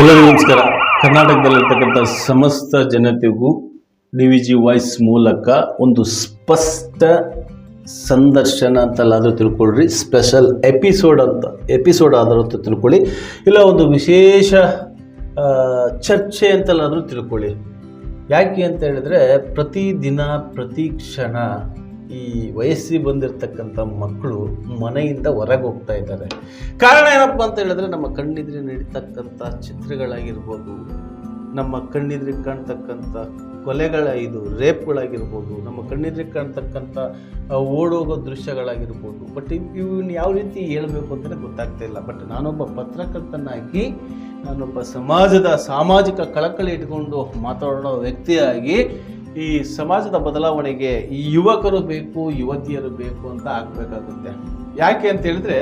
ಎಲ್ಲರಿಗೂ ನಮಸ್ಕಾರ. ಕರ್ನಾಟಕದಲ್ಲಿರ್ತಕ್ಕಂಥ ಸಮಸ್ತ ಜನತೆಗೂ ಡಿ ವಿ ಜಿ ವಾಯ್ಸ್ ಮೂಲಕ ಒಂದು ಸ್ಪಷ್ಟ ಸಂದರ್ಶನ ಅಂತಲ್ಲಾದರೂ ತಿಳ್ಕೊಳ್ರಿ. ಸ್ಪೆಷಲ್ ಎಪಿಸೋಡ್ ಅಂತ, ಎಪಿಸೋಡ್ ಆದರೂ ಅಂತ ತಿಳ್ಕೊಳ್ಳಿ. ಇಲ್ಲ, ಒಂದು ವಿಶೇಷ ಚರ್ಚೆ ಅಂತಲ್ಲಾದರೂ ತಿಳ್ಕೊಳ್ಳಿ. ಯಾಕೆ ಅಂತ ಹೇಳಿದ್ರೆ ಪ್ರತಿದಿನ, ಪ್ರತಿ ಕ್ಷಣ ಈ ವಯಸ್ಸಿಗೆ ಬಂದಿರತಕ್ಕಂಥ ಮಕ್ಕಳು ಮನೆಯಿಂದ ಹೊರಗೆ ಹೋಗ್ತಾ ಇದ್ದಾರೆ. ಕಾರಣ ಏನಪ್ಪ ಅಂತ ಹೇಳಿದ್ರೆ ನಮ್ಮ ಕಣ್ಣಿದ್ರೆ ನಡೀತಕ್ಕಂಥ ಚಿತ್ರಗಳಾಗಿರ್ಬೋದು, ನಮ್ಮ ಕಣ್ಣಿದ್ರೆ ಕಾಣ್ತಕ್ಕಂಥ ಕೊಲೆಗಳ ಇದು ರೇಪ್ಗಳಾಗಿರ್ಬೋದು, ನಮ್ಮ ಕಣ್ಣಿದ್ರೆ ಕಾಣ್ತಕ್ಕಂಥ ಓಡೋಗೋ ದೃಶ್ಯಗಳಾಗಿರ್ಬೋದು. ಬಟ್ ಇವನ್ನ ಯಾವ ರೀತಿ ಹೇಳಬೇಕು ಅಂತಲೇ ಗೊತ್ತಾಗ್ತಾ ಇಲ್ಲ. ಬಟ್ ನಾನೊಬ್ಬ ಪತ್ರಕರ್ತನಾಗಿ, ನಾನೊಬ್ಬ ಸಮಾಜದ ಸಾಮಾಜಿಕ ಕಳಕಳಿ ಇಟ್ಕೊಂಡು ಮಾತಾಡೋ ವ್ಯಕ್ತಿಯಾಗಿ ಈ ಸಮಾಜದ ಬದಲಾವಣೆಗೆ ಈ ಯುವಕರು ಬೇಕು, ಯುವತಿಯರು ಬೇಕು ಅಂತ ಆಗ್ಬೇಕಾಗುತ್ತೆ. ಯಾಕೆ ಅಂತ ಹೇಳಿದ್ರೆ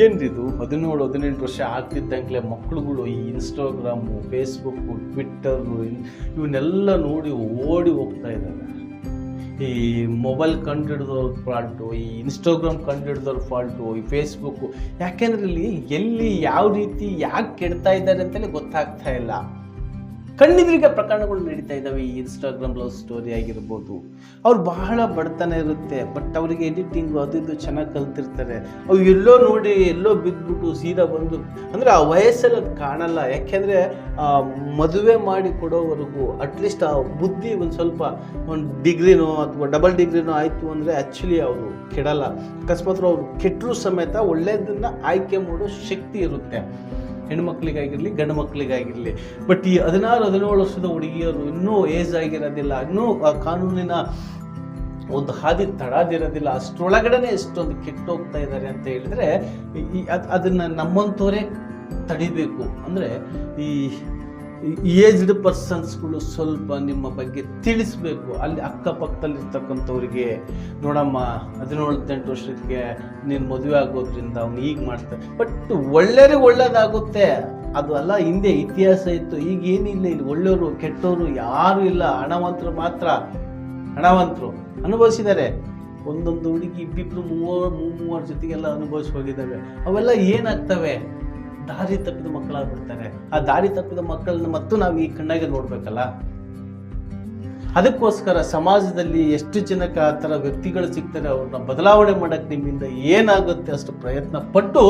ಏನಿದು ಹದಿನೇಳು, ಹದಿನೆಂಟು ವರ್ಷ ಆಗ್ತಿದ್ದಂಗ್ಲೆ ಮಕ್ಕಳುಗಳು ಈ ಇನ್ಸ್ಟಾಗ್ರಾಮು ಫೇಸ್ಬುಕ್ಕು ಟ್ವಿಟ್ಟರು ಇವನ್ನೆಲ್ಲ ನೋಡಿ ಓಡಿ ಹೋಗ್ತಾ ಇದ್ದಾರೆ. ಈ ಮೊಬೈಲ್ ಕಂಡುಹಿಡಿದವ್ರ ಫಾಲ್ಟು ಈ ಇನ್ಸ್ಟಾಗ್ರಾಮ್ ಕಂಡುಹಿಡಿದವ್ರ ಫಾಲ್ಟು ಈ ಫೇಸ್ಬುಕ್ಕು ಯಾಕೆಂದ್ರೆ ಇಲ್ಲಿ ಎಲ್ಲಿ ಯಾವ ರೀತಿ ಯಾಕೆ ಕೆಡ್ತಾ ಇದ್ದಾರೆ ಅಂತಲೇ ಗೊತ್ತಾಗ್ತಾ ಇಲ್ಲ. ಕಣ್ಣಿದ್ರಿಗೆ ಪ್ರಕರಣಗಳು ನಡೀತಾ ಇದ್ದಾವೆ. ಈ ಇನ್ಸ್ಟಾಗ್ರಾಮ್ ಲವ್ ಸ್ಟೋರಿ ಆಗಿರ್ಬೋದು. ಅವ್ರು ಬಹಳ ಬಡತನ ಇರುತ್ತೆ. ಬಟ್ ಅವರಿಗೆ ಎಡಿಟಿಂಗು ಅದು ಇದು ಚೆನ್ನಾಗಿ ಕಲ್ತಿರ್ತಾರೆ. ಅವು ಎಲ್ಲೋ ನೋಡಿ, ಎಲ್ಲೋ ಬಿದ್ದುಬಿಟ್ಟು ಸೀದಾ ಬಂದು, ಅಂದರೆ ಆ ವಯಸ್ಸಲ್ಲಿ ಅದು ಕಾಣಲ್ಲ. ಯಾಕೆಂದರೆ ಮದುವೆ ಮಾಡಿ ಕೊಡೋವರೆಗೂ ಅಟ್ಲೀಸ್ಟ್ ಆ ಬುದ್ಧಿ ಒಂದು ಸ್ವಲ್ಪ ಒಂದು ಡಿಗ್ರಿನೋ ಅಥವಾ ಡಬಲ್ ಡಿಗ್ರಿನೋ ಆಯಿತು ಅಂದರೆ ಆ್ಯಕ್ಚುಲಿ ಅವರು ಕೆಡಲ್ಲ. ಅಕಸ್ಮಾತ್ ಅವರು ಕೆಟ್ಟರು ಸಮೇತ ಒಳ್ಳೆಯದನ್ನು ಆಯ್ಕೆ ಮಾಡೋ ಶಕ್ತಿ ಇರುತ್ತೆ. ಹೆಣ್ಮಕ್ಳಿಗಾಗಿರಲಿ ಗಂಡು ಮಕ್ಕಳಿಗಾಗಿರಲಿ. ಬಟ್ ಈ ಹದಿನಾರು, ಹದಿನೇಳು ವರ್ಷದ ಹುಡುಗಿಯರು ಇನ್ನೂ ಏಜ್ ಆಗಿರೋದಿಲ್ಲ, ಇನ್ನೂ ಆ ಕಾನೂನಿನ ಒಂದು ಹಾದಿ ತಡಾದಿರೋದಿಲ್ಲ, ಅಷ್ಟರೊಳಗಡೆನೆ ಎಷ್ಟೊಂದು ಕೆಟ್ಟೋಗ್ತಾ ಇದ್ದಾರೆ ಅಂತ ಹೇಳಿದ್ರೆ ಅದನ್ನ ನಮ್ಮಂಥವರೇ ತಡಿಬೇಕು. ಅಂದರೆ ಈ ಏಜ್ಡ್ ಪರ್ಸನ್ಸ್ಗಳು ಸ್ವಲ್ಪ ನಿಮ್ಮ ಬಗ್ಗೆ ತಿಳಿಸ್ಬೇಕು. ಅಲ್ಲಿ ಅಕ್ಕಪಕ್ಕದಲ್ಲಿ ಇರ್ತಕ್ಕಂಥವ್ರಿಗೆ ನೋಡಮ್ಮ, ಹದಿನೇಳು ಹದಿನೆಂಟು ವರ್ಷಕ್ಕೆ ನೀನು ಮದುವೆ ಆಗೋದ್ರಿಂದ ಅವ್ನು ಈಗ ಮಾಡ್ತಾರೆ ಬಟ್ ಒಳ್ಳೆಯವ್ರಿಗೆ ಒಳ್ಳೇದಾಗುತ್ತೆ. ಅದು ಅಲ್ಲ, ಹಿಂದೆ ಇತಿಹಾಸ ಇತ್ತು. ಈಗ ಏನಿಲ್ಲ ಇಲ್ಲಿ. ಒಳ್ಳೆಯವರು, ಕೆಟ್ಟವರು ಯಾರು ಇಲ್ಲ. ಹಣವಂತರು ಮಾತ್ರ. ಹಣವಂತರು ಅನುಭವಿಸಿದ್ದಾರೆ. ಒಂದೊಂದು ಹುಡುಗಿ, ಇಬ್ಬಿಬ್ರು ಮೂವರು ಮೂವರು ಜೊತೆಗೆಲ್ಲ ಅನುಭವಿಸಿ ಹೋಗಿದ್ದಾವೆ ಅವೆಲ್ಲ ಏನಾಗ್ತವೆ? ದಾರಿ ತಪ್ಪಿದ ಮಕ್ಕಳಾಗ್ಬಿಡ್ತಾರೆ ಆ ದಾರಿ ತಪ್ಪಿದ ಮಕ್ಕಳನ್ನ ಮತ್ತು ನಾವು ಈ ಕಣ್ಣಾಗೆ ನೋಡ್ಬೇಕಲ್ಲ? ಅದಕ್ಕೋಸ್ಕರ ಸಮಾಜದಲ್ಲಿ ಎಷ್ಟು ಜನಕ್ಕೆ ಆ ಥರ ವ್ಯಕ್ತಿಗಳು ಸಿಗ್ತಾರೆ, ಅವ್ರನ್ನ ಬದಲಾವಣೆ ಮಾಡಕ್ಕೆ ನಿಮ್ಮಿಂದ ಏನಾಗುತ್ತೆ ಅಷ್ಟು ಪ್ರಯತ್ನ ಪಟ್ಟು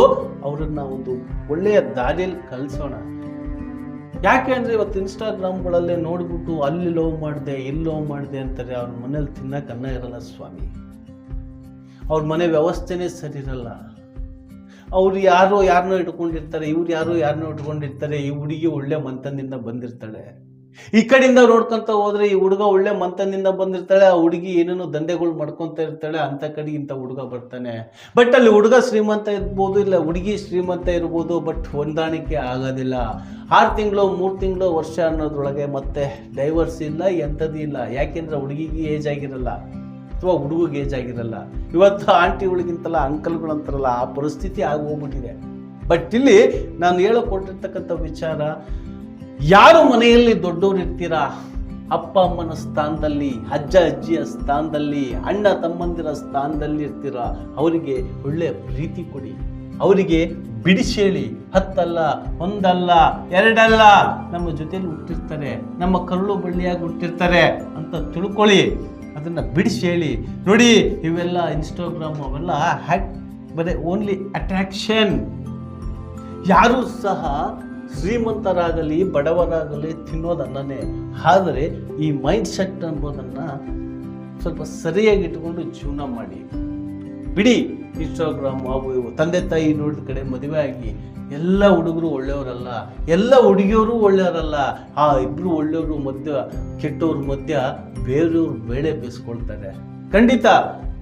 ಅವರನ್ನು ಒಂದು ಒಳ್ಳೆಯ ದಾರಿಯಲ್ಲಿ ಕಲಿಸೋಣ ಯಾಕೆ ಅಂದರೆ ಇವತ್ತು ಇನ್ಸ್ಟಾಗ್ರಾಮ್ಗಳಲ್ಲೇ ನೋಡ್ಬಿಟ್ಟು ಅಲ್ಲಿ ಲವ್ ಮಾಡಿದೆ, ಇಲ್ಲಿ ಲವ್ ಮಾಡಿದೆ ಅಂತಾರೆ, ಅವ್ರ ಮನೇಲಿ ತಿನ್ನಕ್ಕೆ ಅನ್ನ ಇರಲ್ಲ ಸ್ವಾಮಿ. ಅವ್ರ ಮನೆ ವ್ಯವಸ್ಥೆನೇ ಸರಿ ಇರಲ್ಲ. ಅವ್ರು ಯಾರೋ ಯಾರನ್ನೋ ಇಟ್ಕೊಂಡಿರ್ತಾರೆ, ಇವ್ರು ಯಾರೋ ಯಾರನ್ನೋ ಇಟ್ಕೊಂಡಿರ್ತಾರೆ, ಈ ಹುಡುಗಿ ಒಳ್ಳೆ ಮಂತನದಿಂದ ಬಂದಿರ್ತಾಳೆ. ಈ ಕಡೆಯಿಂದ ನೋಡ್ಕೊಂತ ಹೋದ್ರೆ ಈ ಹುಡುಗ ಒಳ್ಳೆ ಮಂತನದಿಂದ ಬಂದಿರ್ತಾಳೆ, ಆ ಹುಡುಗಿ ಏನೇನೋ ದಂಧೆಗಳು ಮಾಡ್ಕೊತ ಇರ್ತಾಳೆ, ಅಂತ ಕಡೆ ಇಂಥ ಹುಡುಗ ಬರ್ತಾನೆ. ಬಟ್ ಅಲ್ಲಿ ಹುಡುಗ ಶ್ರೀಮಂತ ಇರ್ಬೋದು, ಇಲ್ಲ ಹುಡುಗಿ ಶ್ರೀಮಂತ ಇರ್ಬೋದು ಬಟ್ ಹೊಂದಾಣಿಕೆ ಆಗೋದಿಲ್ಲ. ಆರು ತಿಂಗಳು, ಮೂರು ತಿಂಗಳು ವರ್ಷ ಅನ್ನೋದ್ರೊಳಗೆ ಮತ್ತೆ ಡೈವರ್ಸ್ ಇಲ್ಲ, ಎಂಥದ್ದು ಇಲ್ಲ. ಯಾಕೆಂದ್ರೆ ಹುಡುಗಿಗೆ ಏಜ್ ಆಗಿರಲ್ಲ. ಅಥವಾ ಹುಡುಗಗೆ ಏಜ್ ಆಗಿರಲ್ಲ. ಇವತ್ತು ಆಂಟಿಗಳಿಗಿಂತಲ್ಲ ಅಂಕಲ್ಗಳು ಅಂತಾರಲ್ಲ ಆ ಪರಿಸ್ಥಿತಿ ಆಗೋಗ್ಬಿಟ್ಟಿದೆ. ಬಟ್ ಇಲ್ಲಿ ನಾನು ಹೇಳೋ ಕೊಟ್ಟಿರ್ತಕ್ಕಂಥ ವಿಚಾರ, ಯಾರು ಮನೆಯಲ್ಲಿ ದೊಡ್ಡವರು ಇರ್ತೀರಾ? ಅಪ್ಪ ಅಮ್ಮನ ಸ್ಥಾನದಲ್ಲಿ, ಅಜ್ಜ ಅಜ್ಜಿಯ ಸ್ಥಾನದಲ್ಲಿ, ಅಣ್ಣ ತಮ್ಮಂದಿರ ಸ್ಥಾನದಲ್ಲಿ ಇರ್ತೀರಾ? ಅವರಿಗೆ ಒಳ್ಳೆಯ ಪ್ರೀತಿ ಕೊಡಿ. ಅವರಿಗೆ ಬಿಡಿಸೇಳಿ ಹತ್ತಲ್ಲ, ಒಂದಲ್ಲ, ಎರಡಲ್ಲ ನಮ್ಮ ಜೊತೆಲಿ ಹುಟ್ಟಿರ್ತಾರೆ. ನಮ್ಮ ಕರುಳು ಬಳ್ಳಿಯಾಗಿ ಹುಟ್ಟಿರ್ತಾರೆ ಅಂತ ತಿಳ್ಕೊಳ್ಳಿ. ಅದನ್ನು ಬಿಡಿಸಿ ಹೇಳಿ. ನೋಡಿ, ಇವೆಲ್ಲ ಇನ್ಸ್ಟಾಗ್ರಾಮ್ ಅವೆಲ್ಲ ಹ್ಯಾಕ್ ಬರೀ ಓನ್ಲಿ ಅಟ್ರಾಕ್ಷನ್ ಯಾರೂ ಸಹ ಶ್ರೀಮಂತರಾಗಲಿ, ಬಡವರಾಗಲಿ ತಿನ್ನೋದನ್ನೇ ಆದರೆ ಈ ಮೈಂಡ್ ಸೆಟ್ ಅನ್ನೋದನ್ನು ಸ್ವಲ್ಪ ಸರಿಯಾಗಿ ಇಟ್ಕೊಂಡು ಜೀವನ ಮಾಡಿ. ಬಿಡಿ, ಇನ್ಸ್ಟಾಗ್ರಾಮ್ ಅವು ತಂದೆ ತಾಯಿ ನೋಡಿದ ಕಡೆ ಮದುವೆ ಆಗಿ ಎಲ್ಲ ಹುಡುಗರು ಒಳ್ಳೆಯವರಲ್ಲ, ಎಲ್ಲ ಹುಡುಗಿಯವರು ಒಳ್ಳೆಯವರಲ್ಲ, ಆ ಇಬ್ಬರು ಒಳ್ಳೆಯವರು ಮಧ್ಯ, ಕೆಟ್ಟವ್ರ ಮಧ್ಯ ಬೇರೆಯವ್ರ ಬೇಳೆ ಬೇಯಿಸ್ಕೊಳ್ತಾರೆ ಖಂಡಿತ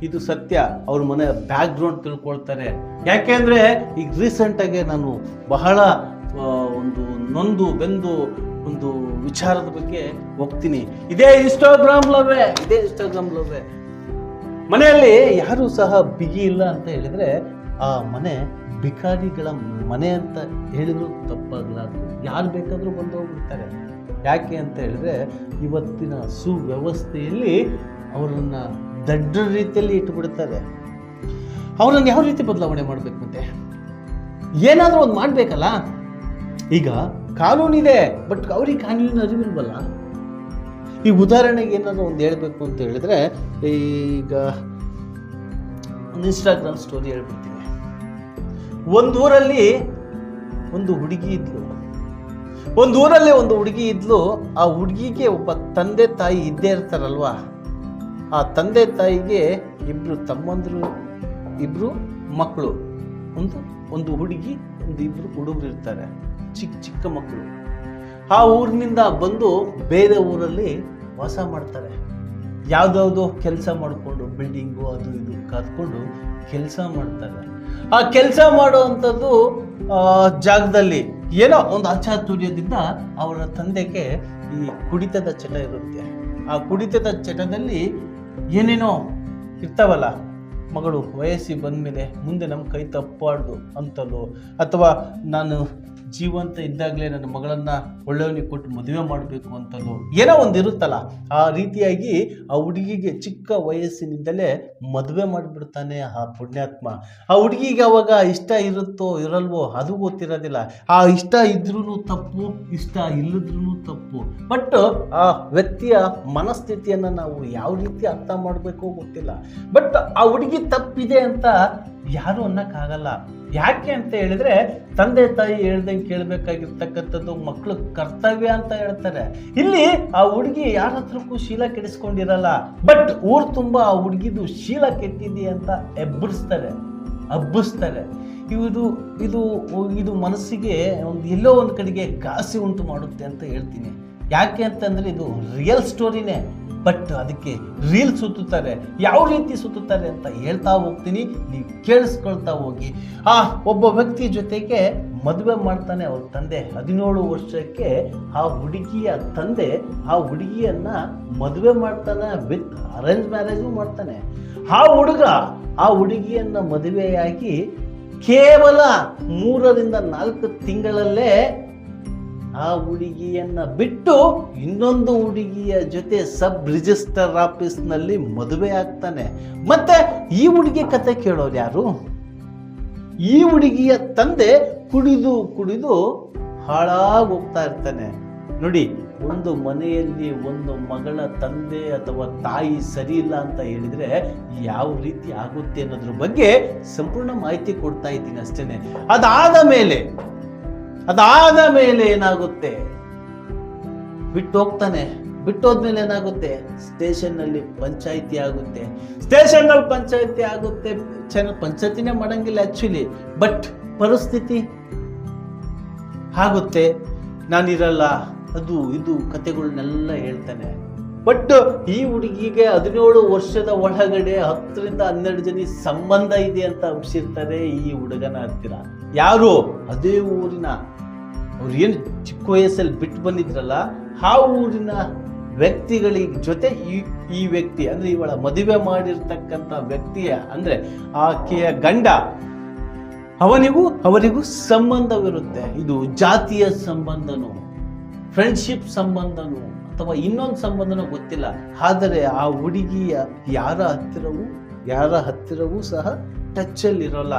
ಇದು ಸತ್ಯ, ಅವ್ರ ಮನೆ ಬ್ಯಾಕ್ ಗ್ರೌಂಡ್ ತಿಳ್ಕೊಳ್ತಾರೆ ಯಾಕೆಂದ್ರೆ ಈಗ ರೀಸೆಂಟಾಗಿ ನಾನು ಬಹಳ ಒಂದು ನೊಂದು, ಬೆಂದು ಒಂದು ವಿಚಾರದ ಬಗ್ಗೆ ಹೋಗ್ತೀನಿ. ಇದೇ ಇನ್ಸ್ಟಾಗ್ರಾಮ್ ಲವೇ ಇದೇ ಇನ್ಸ್ಟಾಗ್ರಾಮ್ ಲವ್ವೇ. ಮನೆಯಲ್ಲಿ ಯಾರು ಸಹ ಬಿಗಿ ಇಲ್ಲ ಅಂತ ಹೇಳಿದ್ರೆ ಆ ಮನೆ ಭಿಕಾರಿಗಳ ಮನೆ ಅಂತ ಹೇಳಿದ್ರು ತಪ್ಪಾಗಲಾರ್ದು. ಯಾರು ಬೇಕಾದರೂ ಬಂದು ಹೋಗ್ಬಿಡ್ತಾರೆ. ಯಾಕೆ ಅಂತ ಹೇಳಿದ್ರೆ ಇವತ್ತಿನ ಸುವ್ಯವಸ್ಥೆಯಲ್ಲಿ ಅವರನ್ನು ದಡ್ಡ ರೀತಿಯಲ್ಲಿ ಇಟ್ಟುಬಿಡ್ತಾರೆ ಅವ್ರನ್ನ ಯಾವ ರೀತಿ ಬದಲಾವಣೆ ಮಾಡಬೇಕು ಮತ್ತೆ? ಏನಾದರೂ ಒಂದು ಮಾಡಬೇಕಲ್ಲ? ಈಗ ಕಾನೂನಿದೆ ಬಟ್ ಅವ್ರಿಗೆ ಕಾನೂನಿನ ಅರಿವಿಲ್ವಲ್ಲ? ಈಗ ಉದಾಹರಣೆಗೆ ಏನಾದ್ರು ಒಂದು ಹೇಳಬೇಕು ಅಂತ ಹೇಳಿದ್ರೆ, ಈಗ ಒಂದು ಇನ್ಸ್ಟಾಗ್ರಾಮ್ ಸ್ಟೋರಿ ಹೇಳ್ಬಿಡ್ತೀನಿ. ಒಂದು ಊರಲ್ಲಿ ಒಂದು ಹುಡುಗಿ ಇದ್ಲು. ಒಂದು ಊರಲ್ಲಿ ಒಂದು ಹುಡುಗಿ ಇದ್ಲು. ಆ ಹುಡುಗಿಗೆ ಒಬ್ಬ ತಂದೆ ತಾಯಿ ಇದ್ದೇ ಇರ್ತಾರಲ್ವಾ? ಆ ತಂದೆ ತಾಯಿಗೆ ಇಬ್ರು ತಮ್ಮಂದ್ರು, ಇಬ್ರು ಮಕ್ಕಳು ಒಂದು ಒಂದು ಹುಡುಗಿ, ಒಂದು ಇಬ್ರು ಹುಡುಗರು ಇರ್ತಾರೆ. ಚಿಕ್ಕ ಚಿಕ್ಕ ಮಕ್ಕಳು ಆ ಊರಿನಿಂದ ಬಂದು ಬೇರೆ ಊರಲ್ಲಿ ವಾಸ ಮಾಡ್ತಾರೆ. ಯಾವುದ್ಯಾವುದೋ ಕೆಲಸ ಮಾಡಿಕೊಂಡು ಬಿಲ್ಡಿಂಗು ಅದು ಇದು ಕರ್ಕೊಂಡು ಕೆಲಸ ಮಾಡ್ತಾರೆ. ಆ ಕೆಲಸ ಮಾಡುವಂಥದ್ದು ಜಾಗದಲ್ಲಿ ಏನೋ ಒಂದು ಅಚಾತುರ್ಯದಿಂದ ಅವರ ತಂದೆಗೆ ಈ ಕುಡಿತದ ಚಟ ಇರುತ್ತೆ. ಆ ಕುಡಿತದ ಚಟದಲ್ಲಿ ಏನೇನೋ ಇರ್ತಾವಲ್ಲ ಮಗಳು ವಯಸ್ಸಿಗೆ ಬಂದಮೇಲೆ ಮುಂದೆ ನಮ್ಮ ಕೈ ತಪ್ಪಬಾರ್ದು ಅಂತಲೋ, ಅಥವಾ ನಾನು ಜೀವಂತ ಇದ್ದಾಗಲೇ ನನ್ನ ಮಗಳನ್ನ ಒಳ್ಳೆಯವನಿಗೆ ಕೊಟ್ಟು ಮದುವೆ ಮಾಡಬೇಕು ಅಂತಲೋ, ಏನೋ ಒಂದು ಇರುತ್ತಲ್ಲ, ಆ ರೀತಿಯಾಗಿ ಆ ಹುಡುಗಿಗೆ ಚಿಕ್ಕ ವಯಸ್ಸಿನಿಂದಲೇ ಮದುವೆ ಮಾಡಿಬಿಡ್ತಾನೆ ಆ ಪುಣ್ಯಾತ್ಮ. ಆ ಹುಡುಗಿಗೆ ಅವಾಗ ಇಷ್ಟ ಇರುತ್ತೋ ಇರಲ್ವೋ ಅದು ಗೊತ್ತಿರೋದಿಲ್ಲ. ಆ ಇಷ್ಟ ಇದ್ರೂ ತಪ್ಪು, ಇಷ್ಟ ಇಲ್ಲದ್ರೂ ತಪ್ಪು. ಬಟ್ ಆ ವ್ಯಕ್ತಿಯ ಮನಸ್ಥಿತಿಯನ್ನು ನಾವು ಯಾವ ರೀತಿ ಅರ್ಥ ಮಾಡಬೇಕೋ ಗೊತ್ತಿಲ್ಲ. ಬಟ್ ಆ ಹುಡುಗಿ ತಪ್ಪಿದೆ ಅಂತ ಯಾರು ಅನ್ನಕ್ಕಾಗಲ್ಲ. ಯಾಕೆ ಅಂತ ಹೇಳಿದ್ರೆ ತಂದೆ ತಾಯಿ ಹೇಳ್ದಂಗೆ ಕೇಳಬೇಕಾಗಿರ್ತಕ್ಕಂಥದ್ದು ಮಕ್ಕಳು ಕರ್ತವ್ಯ ಅಂತ ಹೇಳ್ತಾರೆ. ಇಲ್ಲಿ ಆ ಹುಡುಗಿ ಯಾರ ಹತ್ರಕ್ಕೂ ಶೀಲ ಕೆಡಿಸ್ಕೊಂಡಿರಲ್ಲ, ಬಟ್ ಊರ್ ತುಂಬ ಆ ಹುಡುಗಿದು ಶೀಲ ಕೆಟ್ಟಿದೆ ಅಂತ ಎಬ್ಬರಿಸ್ತಾರೆ ಹಬ್ಬಿಸ್ತಾರೆ. ಇದು ಇದು ಇದು ಮನಸ್ಸಿಗೆ ಒಂದು ಎಲ್ಲೋ ಒಂದು ಕಡೆಗೆ ಘಾಸಿ ಉಂಟು ಮಾಡುತ್ತೆ ಅಂತ ಹೇಳ್ತೀನಿ. ಯಾಕೆ ಅಂತಂದರೆ ಇದು ರಿಯಲ್ ಸ್ಟೋರಿನೇ ಬಟ್ ಅದಕ್ಕೆ ರೀಲ್ ಸುತ್ತುತ್ತಾರೆ. ಯಾವ ರೀತಿ ಸುತ್ತುತ್ತಾರೆ ಅಂತ ಹೇಳ್ತಾ ಹೋಗ್ತೀನಿ. ನೀವು ಕೇಳಿಸ್ಕೊಳ್ತಾ ಹೋಗಿ. ಆ, ಒಬ್ಬ ವ್ಯಕ್ತಿ ಜೊತೆಗೆ ಮದುವೆ ಮಾಡ್ತಾನೆ ಅವ್ರ ತಂದೆ. ಹದಿನೇಳು ವರ್ಷಕ್ಕೆ ಆ ಹುಡುಗಿಯ ತಂದೆ ಆ ಹುಡುಗಿಯನ್ನ ಮದುವೆ ಮಾಡ್ತಾನೆ ವಿತ್ ಅರೇಂಜ್ ಮ್ಯಾರೇಜು ಮಾಡ್ತಾನೆ. ಆ ಹುಡುಗ ಆ ಹುಡುಗಿಯನ್ನ ಮದುವೆಯಾಗಿ ಕೇವಲ ಮೂರರಿಂದ ನಾಲ್ಕು ತಿಂಗಳಲ್ಲೇ ಆ ಹುಡುಗಿಯನ್ನು ಬಿಟ್ಟು ಇನ್ನೊಂದು ಹುಡುಗಿಯ ಜೊತೆ ಸಬ್ ರಿಜಿಸ್ಟರ್ ಆಫೀಸ್ನಲ್ಲಿ ಮದುವೆ ಆಗ್ತಾನೆ. ಮತ್ತೆ ಈ ಹುಡುಗಿ ಕತೆ ಕೇಳೋರು ಯಾರು? ಈ ಹುಡುಗಿಯ ತಂದೆ ಕುಡಿದು ಕುಡಿದು ಹಾಳಾಗಿ ಹೋಗ್ತಾ ಇರ್ತಾನೆ. ನೋಡಿ, ಒಂದು ಮನೆಯಲ್ಲಿ ಒಂದು ಮಗಳ ತಂದೆ ಅಥವಾ ತಾಯಿ ಸರಿ ಇಲ್ಲ ಅಂತ ಹೇಳಿದ್ರೆ ಯಾವ ರೀತಿ ಆಗುತ್ತೆ ಅನ್ನೋದ್ರ ಬಗ್ಗೆ ಸಂಪೂರ್ಣ ಮಾಹಿತಿ ಕೊಡ್ತಾ ಇದ್ದೀನಿ ಅಷ್ಟೇನೆ. ಅದಾದ ಮೇಲೆ ಅದಾದ ಮೇಲೆ ಏನಾಗುತ್ತೆ? ಬಿಟ್ಟು ಹೋಗ್ತಾನೆ ಬಿಟ್ಟು ಹೋದ್ಮೇಲೆ ಏನಾಗುತ್ತೆ? ಸ್ಟೇಷನ್ನಲ್ಲಿ ಪಂಚಾಯಿತಿ ಆಗುತ್ತೆ. ಸ್ಟೇಷನ್ನಲ್ಲಿ ಪಂಚಾಯಿತಿ ಆಗುತ್ತೆ. ಚೆನ್ನಾಗಿ ಪಂಚಾಯತಿನೇ ಮಾಡಂಗಿಲ್ಲ ಆಕ್ಚುಲಿ ಬಟ್ ಪರಿಸ್ಥಿತಿ ಆಗುತ್ತೆ. ನಾನಿರಲ್ಲ, ಅದು, ಇದು ಕತೆಗಳನ್ನೆಲ್ಲ ಹೇಳ್ತಾನೆ. ಬಟ್ ಈ ಹುಡುಗಿಗೆ ಹದಿನೇಳು ವರ್ಷದ ಒಳಗಡೆ ಹತ್ತರಿಂದ ಹನ್ನೆರಡು ಜನ ಸಂಬಂಧ ಇದೆ ಅಂತ ಅಂಶಿರ್ತಾರೆ ಈ ಹುಡುಗನ ಹತ್ತಿರ. ಯಾರು? ಅದೇ ಊರಿನ ಅವ್ರು ಏನು ಚಿಕ್ಕ ವಯಸ್ಸಲ್ಲಿ ಬಿಟ್ಟು ಬಂದಿದ್ರಲ್ಲ, ಆ ಊರಿನ ವ್ಯಕ್ತಿಗಳಿಗೆ ಜೊತೆ ಈ ಈ ವ್ಯಕ್ತಿ, ಅಂದ್ರೆ ಇವಳ ಮದುವೆ ಮಾಡಿರ್ತಕ್ಕಂಥ ವ್ಯಕ್ತಿಯ, ಅಂದ್ರೆ ಆಕೆಯ ಗಂಡ, ಅವನಿಗೂ, ಅವರಿಗೂ ಸಂಬಂಧವಿರುತ್ತೆ. ಇದು ಜಾತಿಯ ಸಂಬಂಧನೋ ಫ್ರೆಂಡ್ಶಿಪ್ ಸಂಬಂಧನೋ, ಅಥವಾ ಇನ್ನೊಂದು ಸಂಬಂಧನೋ ಗೊತ್ತಿಲ್ಲ. ಆದರೆ ಆ ಹುಡುಗಿಯ ಯಾರ ಹತ್ತಿರವೂ ಯಾರ ಹತ್ತಿರವೂ ಸಹ ಟಚ್ಚಲ್ಲಿರೋಲ್ಲ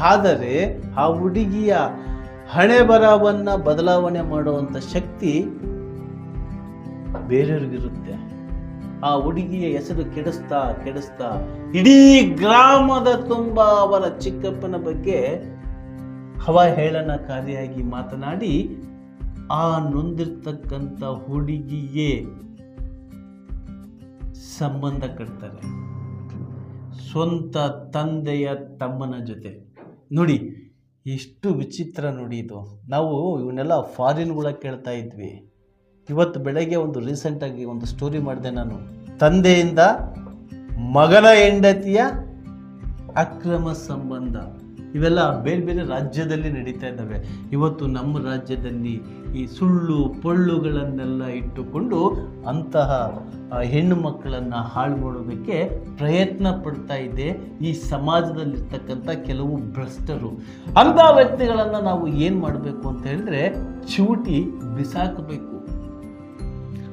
ಆದರೆ ಆ ಹುಡುಗಿಯ ಹಣೆ ಬರವನ್ನು ಬದಲಾವಣೆ ಮಾಡುವಂಥ ಶಕ್ತಿ ಬೇರೆಯವ್ರಿಗಿರುತ್ತೆ. ಆ ಹುಡುಗಿಯ ಹೆಸರು ಕೆಡಿಸ್ತಾ ಕೆಡಿಸ್ತಾ ಇಡೀ ಗ್ರಾಮದ ತುಂಬ ಅವರ ಚಿಕ್ಕಪ್ಪನ ಬಗ್ಗೆ ಅವಹೇಳನಕಾರಿಯಾಗಿ ಮಾತನಾಡಿ, ಆ ನೊಂದಿರ್ತಕ್ಕಂಥ ಹುಡುಗಿಯೇ ಸಂಬಂಧ ಕಟ್ತಾರೆ. ಸ್ವಂತ ತಂದೆಯ ತಮ್ಮನ ಜೊತೆ. ನೋಡಿ ಎಷ್ಟು ವಿಚಿತ್ರ ನೋಡಿ ಇದು. ನಾವು ಇವನ್ನೆಲ್ಲ ಫಾರಿನ್ಗಳ ಕೇಳ್ತಾ ಇದ್ವಿ. ಇವತ್ತು ಬೆಳಗ್ಗೆ ಒಂದು ರೀಸೆಂಟಾಗಿ ಒಂದು ಸ್ಟೋರಿ ಮಾಡಿದೆ ನಾನು. ತಂದೆಯಿಂದ ಮಗನ ಹೆಂಡತಿಯ ಅಕ್ರಮ ಸಂಬಂಧ. ಇವೆಲ್ಲ ಬೇರೆ ಬೇರೆ ರಾಜ್ಯದಲ್ಲಿ ನಡೀತಾ ಇದ್ದಾವೆ. ಇವತ್ತು ನಮ್ಮ ರಾಜ್ಯದಲ್ಲಿ ಈ ಸುಳ್ಳು ಪೊಳ್ಳುಗಳನ್ನೆಲ್ಲ ಇಟ್ಟುಕೊಂಡು ಅಂತಹ ಹೆಣ್ಣು ಮಕ್ಕಳನ್ನು ಹಾಳು ಮಾಡೋದಕ್ಕೆ ಪ್ರಯತ್ನ ಪಡ್ತಾ ಇದೆ ಈ ಸಮಾಜದಲ್ಲಿರ್ತಕ್ಕಂಥ ಕೆಲವು ಭ್ರಷ್ಟರು. ಅಂಥ ವ್ಯಕ್ತಿಗಳನ್ನು ನಾವು ಏನು ಮಾಡಬೇಕು ಅಂತ ಹೇಳಿದ್ರೆ ಚೂಟಿ ಬಿಸಾಕಬೇಕು.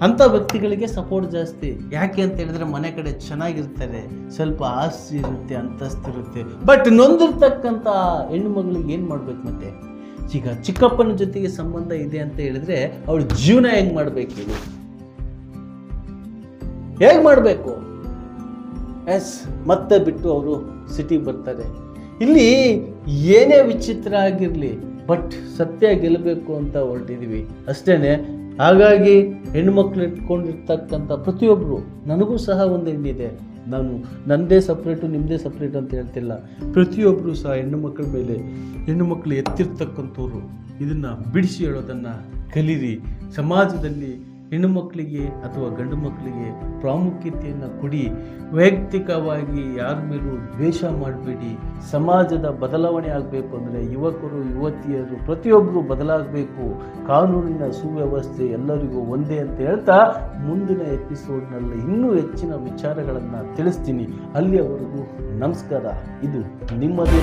ಅಂಥ ವ್ಯಕ್ತಿಗಳಿಗೆ ಸಪೋರ್ಟ್ ಜಾಸ್ತಿ. ಯಾಕೆ ಅಂತ ಹೇಳಿದ್ರೆ ಮನೆ ಕಡೆ ಚೆನ್ನಾಗಿರ್ತಾರೆ ಸ್ವಲ್ಪ ಆಸ್ತಿ ಇರುತ್ತೆ ಅಂತಸ್ತಿರುತ್ತೆ ಬಟ್ ನೊಂದಿರ್ತಕ್ಕಂಥ ಹೆಣ್ಣು ಮಗಳಿಗೆ ಏನು ಮಾಡ್ಬೇಕು ಮತ್ತೆ? ಈಗ ಚಿಕ್ಕಪ್ಪನ ಜೊತೆಗೆ ಸಂಬಂಧ ಇದೆ ಅಂತ ಹೇಳಿದ್ರೆ ಅವಳು ಜೀವನ ಹೆಂಗ್ ಮಾಡ್ಬೇಕು ಇದು? ಹೇಗೆ ಮಾಡಬೇಕು? ಎಸ್, ಮತ್ತೆ ಬಿಟ್ಟು ಅವರು ಸಿಟಿಗೆ ಬರ್ತಾರೆ. ಇಲ್ಲಿ ಏನೇ ವಿಚಿತ್ರ ಆಗಿರಲಿ ಬಟ್ ಸತ್ಯ ಗೆಲ್ಲಬೇಕು ಅಂತ ಹೊರಟಿದೀವಿ. ಅಷ್ಟೇನೆ ಹಾಗಾಗಿ ಹೆಣ್ಮಕ್ಳು ಇಟ್ಕೊಂಡಿರ್ತಕ್ಕಂಥ ಪ್ರತಿಯೊಬ್ಬರು ನನಗೂ ಸಹ ಒಂದು ಹೆಣ್ಣಿದೆ. ನಾನು ನನ್ನದೇ ಸಪ್ರೇಟು ನಿಮ್ಮದೇ ಸಪ್ರೇಟ್ ಅಂತ ಹೇಳ್ತಿಲ್ಲ. ಪ್ರತಿಯೊಬ್ಬರು ಸಹ ಹೆಣ್ಣು ಮಕ್ಕಳ ಮೇಲೆ ಹೆಣ್ಣು ಮಕ್ಕಳು ಎತ್ತಿರ್ತಕ್ಕಂಥವ್ರು. ಇದನ್ನು ಬಿಡಿಸಿ ಹೇಳೋದನ್ನು ಕಲೀರಿ. ಸಮಾಜದಲ್ಲಿ ಹೆಣ್ಣು ಮಕ್ಕಳಿಗೆ ಅಥವಾ ಗಂಡು ಮಕ್ಕಳಿಗೆ ಪ್ರಾಮುಖ್ಯತೆಯನ್ನು ಕೊಡಿ, ವೈಯಕ್ತಿಕವಾಗಿ ಯಾರ ಮೇಲೂ ದ್ವೇಷ ಮಾಡಬೇಡಿ, ಸಮಾಜದ ಬದಲಾವಣೆ ಆಗಬೇಕು ಅಂದರೆ ಯುವಕರು, ಯುವತಿಯರು ಪ್ರತಿಯೊಬ್ಬರು ಬದಲಾಗಬೇಕು. ಕಾನೂನಿನ ಸುವ್ಯವಸ್ಥೆ ಎಲ್ಲರಿಗೂ ಒಂದೇ ಅಂತ ಹೇಳ್ತಾ ಮುಂದಿನ ಎಪಿಸೋಡ್ನಲ್ಲಿ ಇನ್ನೂ ಹೆಚ್ಚಿನ ವಿಚಾರಗಳನ್ನು ತಿಳಿಸ್ತೀನಿ. ಅಲ್ಲಿಯವರೆಗೂ ನಮಸ್ಕಾರ. ಇದು ನಿಮ್ಮದೇ.